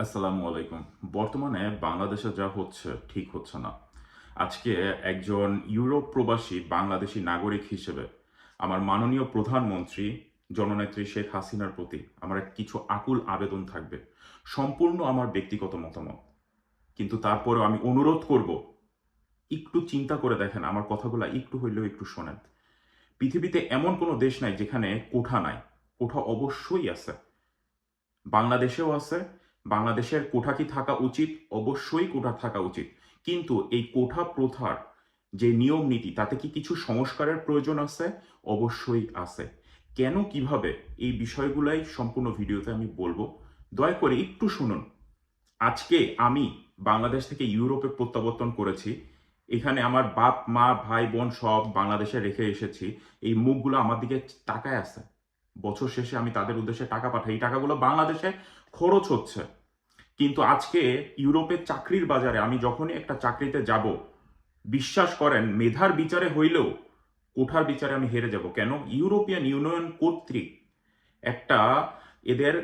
আসসালামু আলাইকুম। বর্তমানে বাংলাদেশে যা হচ্ছে, ঠিক হচ্ছে না। আজকে একজন ইউরোপ প্রবাসী বাংলাদেশি নাগরিক হিসেবে আমার মাননীয় প্রধানমন্ত্রী জননেত্রী শেখ হাসিনার প্রতি আমার কিছু আকুল আবেদন থাকবে। সম্পূর্ণ আমার ব্যক্তিগত মতামত। কিন্তু তারপরেও আমি অনুরোধ করব, একটু চিন্তা করে দেখেন, আমার কথাগুলো একটু হইলেও একটু শোনেন। পৃথিবীতে এমন কোনো দেশ নাই যেখানে কোঠা নাই। কোঠা অবশ্যই আছে। বাংলাদেশেও আছে বাংলাদেশের কোঠা কি থাকা উচিত? অবশ্যই কোঠা থাকা উচিত। কিন্তু এই কোঠা প্রথার যে নিয়ম নীতি, তাতে কি কিছু সংস্কারের প্রয়োজন আছে? অবশ্যই আছে। কেন, কীভাবে? এই বিষয়গুলাই সম্পূর্ণ ভিডিওতে আমি বলব। দয়া করে একটু শুনুন। আজকে আমি বাংলাদেশ থেকে ইউরোপে প্রত্যাবর্তন করেছি। এখানে আমার বাপ, মা, ভাই, বোন সব বাংলাদেশে রেখে এসেছি। এই মুখগুলো আমার দিকে তাকায় আছে। বছর শেষে আমি তাদের উদ্দেশ্যে টাকা পাঠাই। এই টাকাগুলো বাংলাদেশে খরচ হচ্ছে। কিন্তু আজকে ইউরোপের চাকরির বাজারে আমি যখনই একটা চাকরিতে যাব, বিশ্বাস করেন, মেধার বিচারে হইলেও কোঠার বিচারে আমি হেরে যাব। কেন? ইউরোপিয়ান ইউনিয়ন কর্তৃক একটা এদের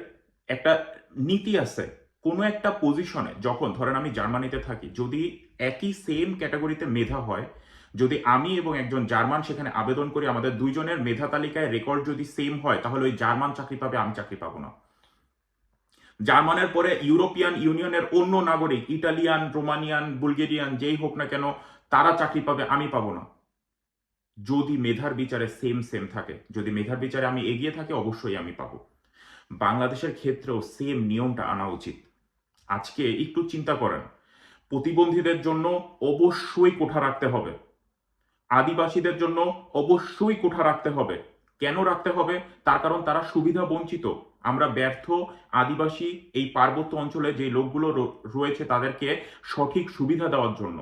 একটা নীতি আছে, কোনো একটা পজিশনে যখন, ধরেন আমি জার্মানিতে থাকি, যদি একই সেম ক্যাটাগরিতে মেধা হয়, যদি আমি এবং একজন জার্মান সেখানে আবেদন করি, আমাদের দুইজনের মেধা তালিকায় রেকর্ড যদি সেম হয়, তাহলে ওই জার্মান চাকরি পাবে, আমি চাকরি পাবো না। জার্মানের পরে ইউরোপিয়ান ইউনিয়নের অন্য নাগরিক, ইটালিয়ান, রোমানিয়ান, বুলগেরিয়ান, যেই হোক না কেন, তারা চাকরি পাবে, আমি পাবো না। যদি মেধার বিচারে সেম সেম থাকে, যদি মেধার বিচারে আমি এগিয়ে থাকি, অবশ্যই আমি পাবো। বাংলাদেশের ক্ষেত্রেও সেম নিয়মটা আনা উচিত। আজকে একটু চিন্তা করেন, প্রতিবন্ধীদের জন্য অবশ্যই কোঠা রাখতে হবে। আদিবাসীদের জন্য অবশ্যই কোঠা রাখতে হবে। কেন রাখতে হবে? তার কারণ তারা সুবিধা বঞ্চিত। আমরা ব্যর্থ আদিবাসী এই পার্বত্য অঞ্চলে যে লোকগুলো রয়েছে তাদেরকে সঠিক সুবিধা দেওয়ার জন্য।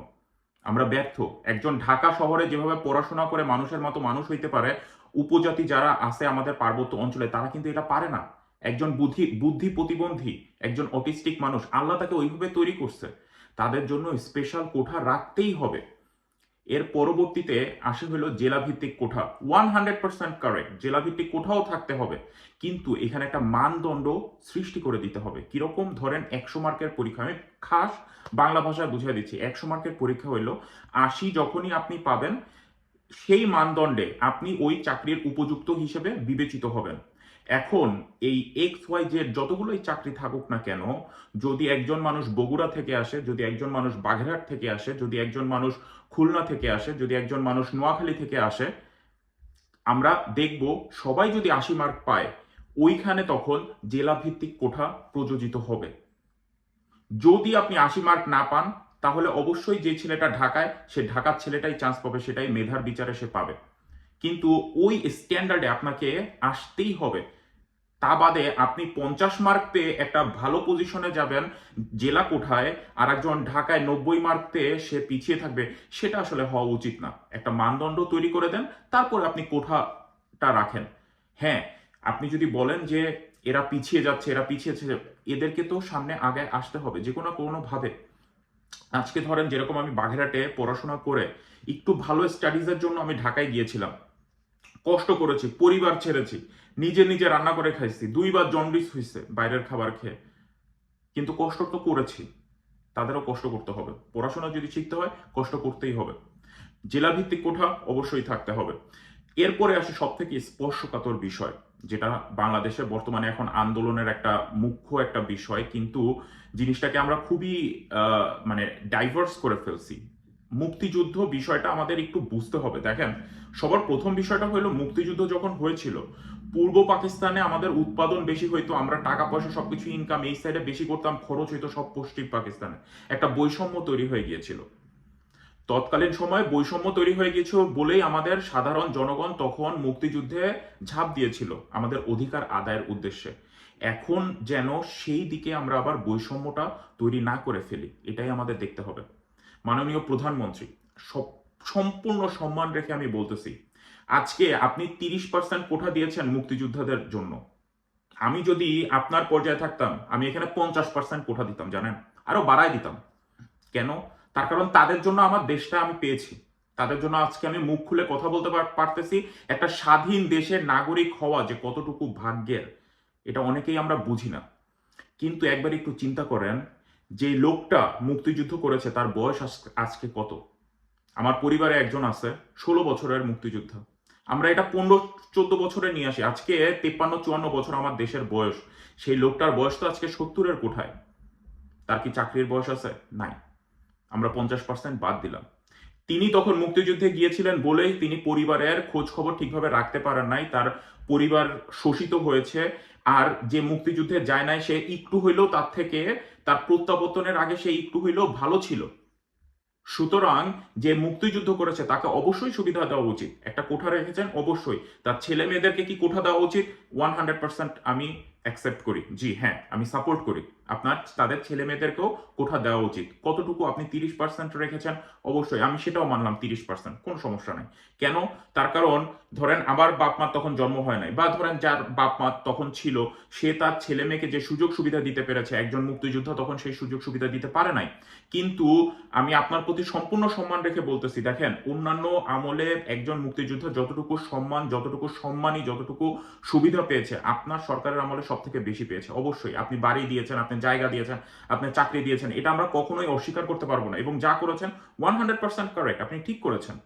আমরা ব্যর্থ। একজন ঢাকা শহরে যেভাবে পড়াশোনা করে মানুষের মতো মানুষ হইতে পারে, উপজাতি যারা আছে আমাদের পার্বত্য অঞ্চলে, তারা কিন্তু এটা পারে না। একজন বুদ্ধি বুদ্ধি প্রতিবন্ধী, একজন অটিস্টিক মানুষ, আল্লাহ তাকে ওইভাবে তৈরি করছে। তাদের জন্য স্পেশাল কোঠা রাখতেই হবে। এর পরবর্তীতে আসে হলো জেলাভিত্তিক কোঠা। ওয়ান হান্ড্রেড পার্সেন্ট কারেক্ট জেলাভিত্তিক কোঠাও থাকতে হবে, কিন্তু এখানে একটা মানদণ্ড সৃষ্টি করে দিতে হবে। কীরকম? ধরেন একশো মার্কের পরীক্ষা, আমি খাস বাংলা ভাষায় বুঝিয়ে দিচ্ছি। একশো মার্কের পরীক্ষা হইল আশি যখনই আপনি পাবেন, সেই মানদণ্ডে আপনি ওই চাকরির উপযুক্ত হিসেবে বিবেচিত হবেন। এখন এই এক্স ওয়াই জেড যতগুলোই চাকরি থাকুক না কেন, যদি একজন মানুষ বগুড়া থেকে আসে, যদি একজন মানুষ বাঘেরহাট থেকে আসে, যদি একজন মানুষ খুলনা থেকে আসে, যদি একজন মানুষ নোয়াখালী থেকে আসে, আমরা দেখব সবাই যদি আশি মার্ক পায়, ওইখানে তখন জেলা ভিত্তিক কোঠা প্রযোজিত হবে। যদি আপনি আশি মার্ক না পান, তাহলে অবশ্যই যে ছেলেটা ঢাকায়, সে ঢাকার ছেলেটাই চান্স পাবে, সেটাই মেধার বিচারে সে পাবে। কিন্তু ওই স্ট্যান্ডার্ডে আপনাকে আসতেই হবে। তা বাদে আপনি পঞ্চাশ মার্ক পেয়ে একটা ভালো পজিশনে যাবেন, জেলা কোঠায়, আর একজন ঢাকায় নব্বই মার্ক পেয়ে সে পিছিয়ে থাকবে, সেটা আসলে হওয়া উচিত না। একটা মানদণ্ড তৈরি করে দেন, তারপরে আপনি কোঠাটা রাখেন। হ্যাঁ আপনি যদি বলেন যে এরা পিছিয়ে যাচ্ছে, এরা পিছিয়ে যাচ্ছে, এদেরকে তো সামনে আগে আসতে হবে, যে কোনো কোনো ভাবে। আজকে ধরেন যেরকম আমি বাঘেরহাটে পড়াশোনা করে একটু ভালো স্টাডিজের জন্য আমি ঢাকায় গিয়েছিলাম। কষ্ট করেছি, পরিবার ছেড়েছি, নিজে নিজে রান্না করে খাইছি, দুইবার জন্ডিস হয়েছে বাইরের খাবার খেয়ে। কিন্তু কষ্ট তো করেছি, তাদেরও কষ্ট করতে হবে। পড়াশোনা যদি শিখতে হয়, কষ্ট করতেই হবে। জেলাভিত্তিক কোঠা অবশ্যই থাকতে হবে। এরপরে আসে সব থেকে স্পর্শকাতর বিষয়, যেটা বাংলাদেশে বর্তমানে এখন আন্দোলনের একটা মুখ্য একটা বিষয়। কিন্তু জিনিসটাকে আমরা খুবই মানে ডাইভার্স করে ফেলছি। মুক্তিযুদ্ধ বিষয়টা আমাদের একটু বুঝতে হবে। দেখেন, সবার প্রথম বিষয়টা হলো মুক্তিযুদ্ধ যখন হয়েছিল, পূর্ব পাকিস্তানে আমাদের উৎপাদন বেশি হইতো, আমরা টাকা পয়সা সবকিছু ইনকাম এই সাইডে বেশি করতাম, খরচ হইতো সব পশ্চিম পাকিস্তানে। একটা বৈষম্য তৈরি হয়ে গিয়েছিল। তৎকালীন সময় বৈষম্য তৈরি হয়ে গিয়েছিল বলেই আমাদের সাধারণ জনগণ তখন মুক্তিযুদ্ধে ঝাঁপ দিয়েছিল আমাদের অধিকার আদায়ের উদ্দেশ্যে। এখন যেন সেই দিকে আমরা আবার বৈষম্যটা তৈরি না করে ফেলি, এটাই আমাদের দেখতে হবে। মাননীয় প্রধানমন্ত্রী, সব, সম্পূর্ণ সম্মান রেখে আমি বলতেছি, আজকে আপনি তিরিশ পার্সেন্ট কোঠা দিয়েছেন মুক্তিযোদ্ধাদের জন্য। আমি যদি আপনার পর্যায়ে থাকতাম, আমি এখানে পঞ্চাশ পার্সেন্ট কোঠা দিতাম, জানেন? আরও বাড়াই দিতাম। কেন? তার কারণ তাদের জন্য আমার দেশটা আমি পেয়েছি। তাদের জন্য আজকে আমি মুখ খুলে কথা বলতে পারতেছি, একটা স্বাধীন দেশের নাগরিক হওয়া যে কতটুকু ভাগ্যের, এটা অনেকেই আমরা বুঝি না। কিন্তু একবার একটু চিন্তা করেন যে লোকটা মুক্তিযুদ্ধ করেছে, তার বয়স আজকে কত? আমার পরিবারে একজন আছে, ষোলো বছরের মুক্তিযোদ্ধা। আমরা এটা পনেরো, চোদ্দ বছরে নিয়ে আসি। আজকে তেপ্পান্ন, চুয়ান্ন বছর আমার দেশের বয়স। সেই লোকটার বয়স তো আজকে সত্তরের কোঠায়। তার কি চাকরির বয়স আছে? নাই। আমরা পঞ্চাশ পার্সেন্ট বাদ দিলাম। তিনি তখন মুক্তিযুদ্ধে গিয়েছিলেন বলেই তিনি পরিবারের খোঁজ খবর ঠিকভাবে রাখতে পারেন নাই। তার পরিবার শোষিত হয়েছে, আর যে মুক্তিযুদ্ধে যায় নাই সে একটু হইলেও তার থেকে, তার প্রত্যাবর্তনের আগে সে একটু হইলেও ভালো ছিল। সুতরাং যে মুক্তিযুদ্ধ করেছে তাকে অবশ্যই সুবিধা দেওয়া উচিত। একটা কোঠা রেখেছেন? অবশ্যই। তার ছেলে মেয়েদেরকে কি কোঠা দেওয়া উচিত? ওয়ান হান্ড্রেড পার্সেন্ট আমি অ্যাকসেপ্ট করি। জি হ্যাঁ আমি সাপোর্ট করি। আপনার, তাদের ছেলে মেয়েদেরকেও কোঠা দেওয়া উচিত। কতটুকু আপনি তিরিশ পার্সেন্ট রেখেছেন? অবশ্যই, আমি সেটাও মানলাম তিরিশ পার্সেন্ট কোনো সমস্যা নাই। কেন? তার কারণ, ধরেন আমার বাপ মা তখন জন্ম হয় নাই, বা ধরেন যার বাপ মা তখন ছিল, সে তার ছেলে মেয়েকে যে সুযোগ সুবিধা দিতে পেরেছে, একজন মুক্তিযোদ্ধা তখন সেই সুযোগ সুবিধা দিতে পারে নাই। কিন্তু আমি আপনার প্রতি সম্পূর্ণ সম্মান রেখে বলতেছি, দেখেন, অন্যান্য আমলে একজন মুক্তিযোদ্ধা যতটুকু সম্মান, যতটুকু সম্মানই, যতটুকু সুবিধা পেয়েছে, আপনার সরকারের আমলে সব থেকে বেশি পেয়েছে। অবশ্যই, আপনি বাড়ি দিয়েছেন, আপনি জায়গা দিয়েছেন আপনি চাকরি দিয়েছেন, এটা আমরা কখনোই অস্বীকার করতে পারব না। এবং যা করেছেন ওয়ান হান্ড্রেড পার্সেন্ট কারেক্ট আপনি ঠিক করেছেন।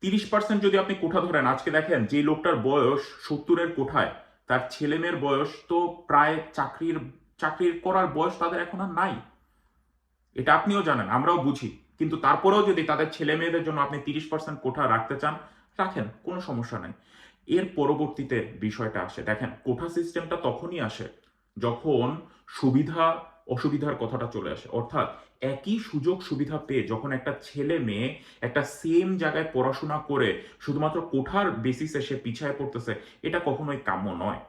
তিরিশ পার্সেন্ট যদি আপনি কোঠা ধরেন, আজকে দেখেন যে লোকটার বয়স সত্তরের কোঠায়, তার ছেলে বয়স তো প্রায় চাকরির চাকরির করার বয়স তাদের এখন আর নাই। এটা আপনিও জানেন, আমরাও বুঝি। কিন্তু তারপরেও যদি তাদের ছেলে মেয়েদের জন্য আপনি তিরিশ পার্সেন্ট কোঠা রাখতে চান, রাখেন, কোনো সমস্যা নাই। এর পরবর্তীতে বিষয়টা আসে। দেখেন, কোঠা সিস্টেমটা তখনই আসে যখন সুবিধা, অসুবিধার কথাটা চলে আসে। অর্থাৎ একই সুযোগ, সুবিধা পেয়ে যখন একটা ছেলে মেয়ে একটা সেম জায়গায় পড়াশোনা করে শুধুমাত্র কোঠার বেসিসে সে পিছায় পড়তেছে, এটা কখনোই কাম্য নয়।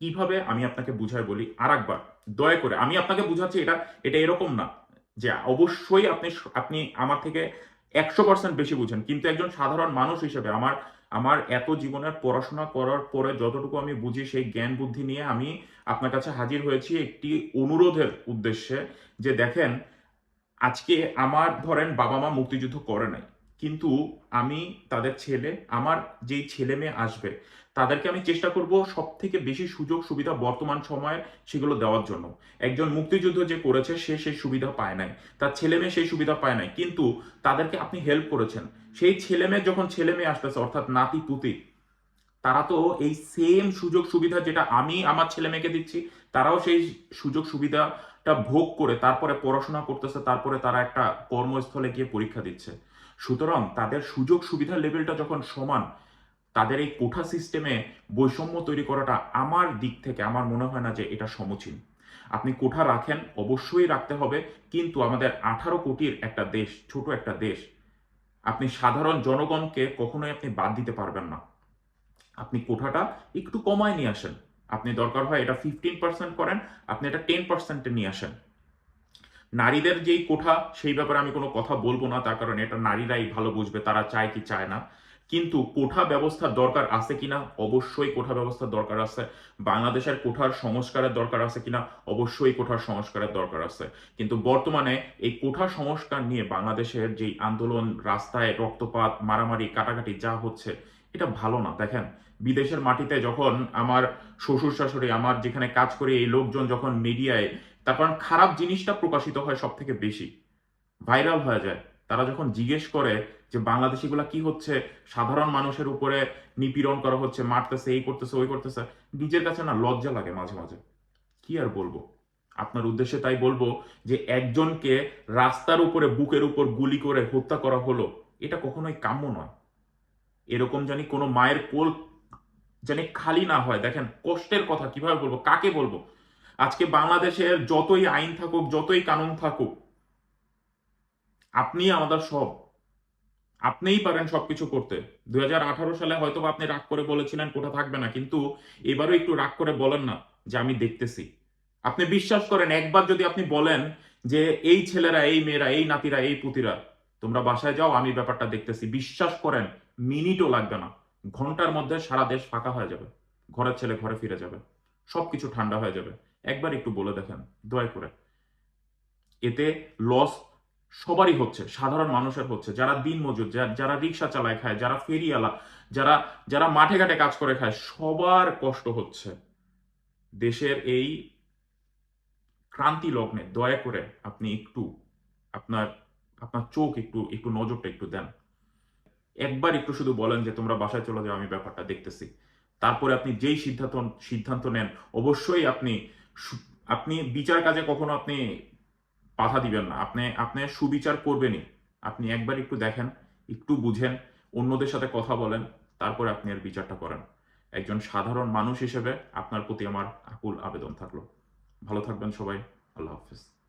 কীভাবে আমি আপনাকে বুঝাই বলি? আর একবার দয়া করে, আমি আপনাকে বুঝাচ্ছি এটা এটা এরকম না যে অবশ্যই আপনি আপনি আমার থেকে একশো পার্সেন্ট বেশি বুঝেন। কিন্তু একজন সাধারণ মানুষ হিসেবে আমার আমার এত জীবনের পড়াশোনা করার পরে যতটুকু আমি বুঝি সেই জ্ঞান বুদ্ধি নিয়ে আমি আপনার কাছে হাজির হয়েছি একটি অনুরোধের উদ্দেশ্যে যে দেখেন, আজকে আমার ধরেন বাবা মা মুক্তিযুদ্ধ করে নাই। কিন্তু আমি তাদের ছেলে, আমার যেই ছেলে মেয়ে আসবে তাদেরকে আমি চেষ্টা করব সব থেকে বেশি সুযোগ সুবিধা বর্তমান সময়ে সেগুলো দেওয়ার জন্য। একজন মুক্তিযুদ্ধ যে করেছে, সে সেই সুবিধা পায় নাই। তার ছেলে মেয়ে সেই সুবিধা পায় নাই। কিন্তু তাদেরকে আপনি হেল্প করেছেন। সেই ছেলে মেয়ে যখন ছেলে মেয়ে আসতেছে, অর্থাৎ নাতি, পুতি, তারা তো এই সেম সুযোগ সুবিধা যেটা আমি আমার ছেলে মেয়েকে দিচ্ছি, তারাও সেই সুযোগ সুবিধাটা ভোগ করে তারপরে পড়াশোনা করতেছে, তারপরে তারা একটা কর্মস্থলে গিয়ে পরীক্ষা দিচ্ছে। সুতরাং তাদের সুযোগ সুবিধার লেভেলটা যখন সমান তাদের এই কোঠা সিস্টেমে বৈষম্য তৈরি করাটা আমার দিক থেকে আমার মনে হয় না যে এটা সমীচীন। আপনি কোঠা রাখেন, অবশ্যই রাখতে হবে, কিন্তু আমাদের আঠারো কোটির একটা দেশ, ছোট একটা দেশ, আপনি সাধারণ জনগণকে কখনোই আপনি বাদ দিতে পারবেন না। আপনি কোঠাটা একটু কমায় নিয়ে আসেন। আপনি দরকার হয় এটা ফিফটিন পার্সেন্ট করেন, আপনি এটা টেন পার্সেন্টে নিয়ে আসেন। নারীদের যেই কোঠা, সেই ব্যাপারে আমি কোনো কথা বলব না, তার কারণ এটা নারীরাই ভালো বুঝবে, তারা চায় কি চায় না। কিন্তু কোঠা ব্যবস্থার দরকার আছে কিনা? অবশ্যই কোঠা ব্যবস্থার দরকার আছে। বাংলাদেশের কোঠার সংস্কারের দরকার আছে কিনা? অবশ্যই কোঠার সংস্কারের দরকার আছে। কিন্তু বর্তমানে এই কোঠা সংস্কার নিয়ে বাংলাদেশের যেই আন্দোলন, রাস্তায় রক্তপাত, মারামারি, কাটাকাটি যা হচ্ছে, এটা ভালো না। দেখেন, বিদেশের মাটিতে যখন আমার শ্বশুর শাশুড়ি, আমার যেখানে কাজ করে, এই লোকজন যখন মিডিয়ায় তারপর খারাপ জিনিসটা প্রকাশিত হয় সব থেকে বেশি। ভাইরাল হয়ে যায়। তারা যখন জিজ্ঞেস করে যে বাংলাদেশিগুলা কি হচ্ছে, সাধারণ মানুষের উপরে নিপীড়ন করা হচ্ছে, মারতেছে, এই করতেছে, ওই করতেছে, নিজের কাছে না লজ্জা লাগে মাঝে মাঝে। কি আর বলব? আপনার উদ্দেশ্যে তাই বলব যে একজনকে রাস্তার উপরে, বুকের উপর গুলি করে হত্যা করা হলো, এটা কখনোই কাম্য নয়। এরকম জানি কোনো মায়ের কোল জানি খালি না হয়। দেখেন, কষ্টের কথা, কীভাবে বলব? কাকে বলব? আজকে বাংলাদেশের যতই আইন থাকুক, যতই কানুন থাকুক আপনি আমাদের সব, আপনিই পারেন সবকিছু করতে। দু হাজার আঠারো সালে হয়তো আপনি রাগ করে বলেছিলেন, কোথা থাকবে না, কিন্তু এবারও একটু রাগ করে বলেন না যে আমি দেখতেছি। আপনি বিশ্বাস করেন, একবার যদি আপনি বলেন যে এই ছেলেরা, এই মেয়েরা, এই নাতিরা, এই পুতিরা, তোমরা বাসায় যাও, আমি ব্যাপারটা দেখতেছি। বিশ্বাস করেন, মিনিটও লাগবে না। ঘণ্টার মধ্যে সারা দেশ ফাঁকা হয়ে যাবে। ঘরের ছেলে ঘরে ফিরে যাবে। সবকিছু ঠান্ডা হয়ে যাবে। একবার একটু বলে দেখেন, দয়া করে। এতে লস সবারই হচ্ছে, সাধারণ মানুষের হচ্ছে। যারা দিন মজুর যারা রিক্সা চালায় খায়, যারা ফেরিওয়ালা, যারা যারা মাঠে ঘাটে কাজ করে খায়, সবার কষ্ট হচ্ছে। দেশের এই ক্রান্তি লগ্নে দয়া করে আপনি একটু আপনার আপনার চোখ একটু একটু নজরটা একটু দেন। একবার একটু শুধু বলেন যে, তোমরা বাসায় চলে যাও, আমি ব্যাপারটা দেখতেছি। তারপরে আপনি যেই সিদ্ধান্ত সিদ্ধান্ত নেন, অবশ্যই আপনি আপনি বিচার কাজে কখনো আপনি বাধা দিবেন না। আপনি আপনি সুবিচার করবেনই। আপনি একবার একটু দেখেন, একটু বুঝেন, অন্যদের সাথে কথা বলেন, তারপরে আপনি এর বিচারটা করেন। একজন সাধারণ মানুষ হিসেবে আপনার প্রতি আমার আকুল আবেদন থাকল। ভালো থাকবেন সবাই। আল্লাহ হাফিজ।